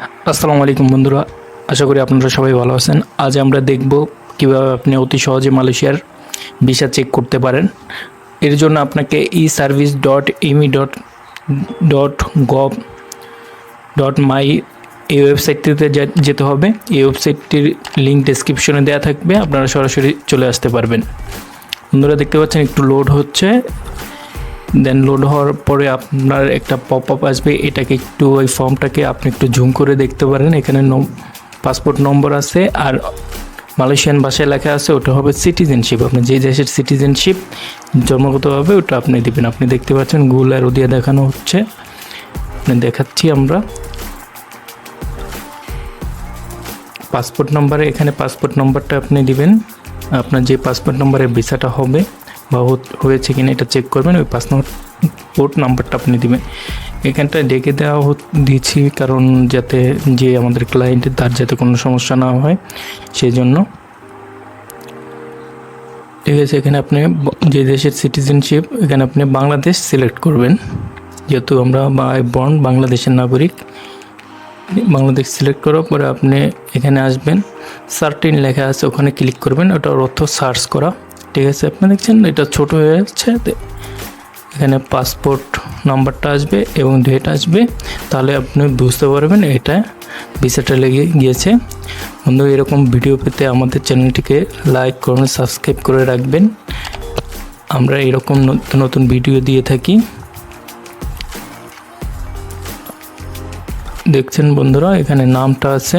আসসালামু আলাইকুম বন্ধুরা, আশা করি আপনারা সবাই ভালো আছেন। আজ আমরা দেখব কীভাবে আপনি অতি সহজে মালয়েশিয়ার ভিসা চেক করতে পারেন। এর জন্য আপনাকে e service dot Imi dot dot gov dot my এই ওয়েবসাইটটিতে যেতে হবে। এই ওয়েবসাইটটির লিঙ্ক ডেসক্রিপশনে দেওয়া থাকবে, আপনারা সরাসরি চলে আসতে পারবেন। বন্ধুরা, দেখতে পাচ্ছেন একটু লোড হচ্ছে। দেন লোড হওয়ার পরে আপনার একটা পপ আপ আসবে। এটাকে একটু ওই ফর্মটাকে আপনি একটু জুম করে দেখতে পারেন। এখানে পাসপোর্ট নম্বর আছে আর মালয়েশিয়ান ভাষায় লেখা আছে, ওটা হবে সিটিজেনশিপ আপনি যে দেশের সিটিজেনশিপ জন্মগতভাবে ওটা আপনি দিবেন। আপনি দেখতে পাচ্ছেন গুল আর ওদিয়া দেখানো হচ্ছে। দেখাচ্ছি আমরা। পাসপোর্ট নাম্বারে এখানে পাসপোর্ট নম্বরটা আপনি দিবেন। আপনার যে পাসপোর্ট নাম্বারে ভিসাটা হবে বা হয়েছে কিনা এটা চেক করবেন, ওই পাসপোর্ট নাম্বারটা আপনি দিবেন। এখানটা ডেকে দেওয়া দিয়েছি কারণ যাতে যে আমাদের ক্লায়েন্টের তার যাতে কোনো সমস্যা না হয় সেই জন্য ঠিক আছে, এখানে আপনি যে দেশের সিটিজেনশিপ এখানে আপনি বাংলাদেশ সিলেক্ট করবেন। যেহেতু আমরা বাই বন্ড বাংলাদেশের নাগরিক, বাংলাদেশ সিলেক্ট করার পরে আপনি এখানে আসবেন। সার্টিন লেখা আছে, ওখানে ক্লিক করবেন, ওটার অর্থ সার্চ করা। ঠিক আছে আপনি দেখছেন, এটা ছোট হয়ে যাচ্ছে। এখানে পাসপোর্ট নাম্বারটা আসবে এবং ডেট আসবে। তাহলে আপনি বুঝতে পারবেন এটা ভিসাটা লেগে গিয়েছে। বন্ধু, এরকম ভিডিও পেতে আমাদের চ্যানেলটিকে লাইক করুন সাবস্ক্রাইব করে রাখবেন। আমরা এরকম নতুন নতুন ভিডিও দিয়ে থাকি। দেখছেন বন্ধুরা, এখানে নামটা আছে।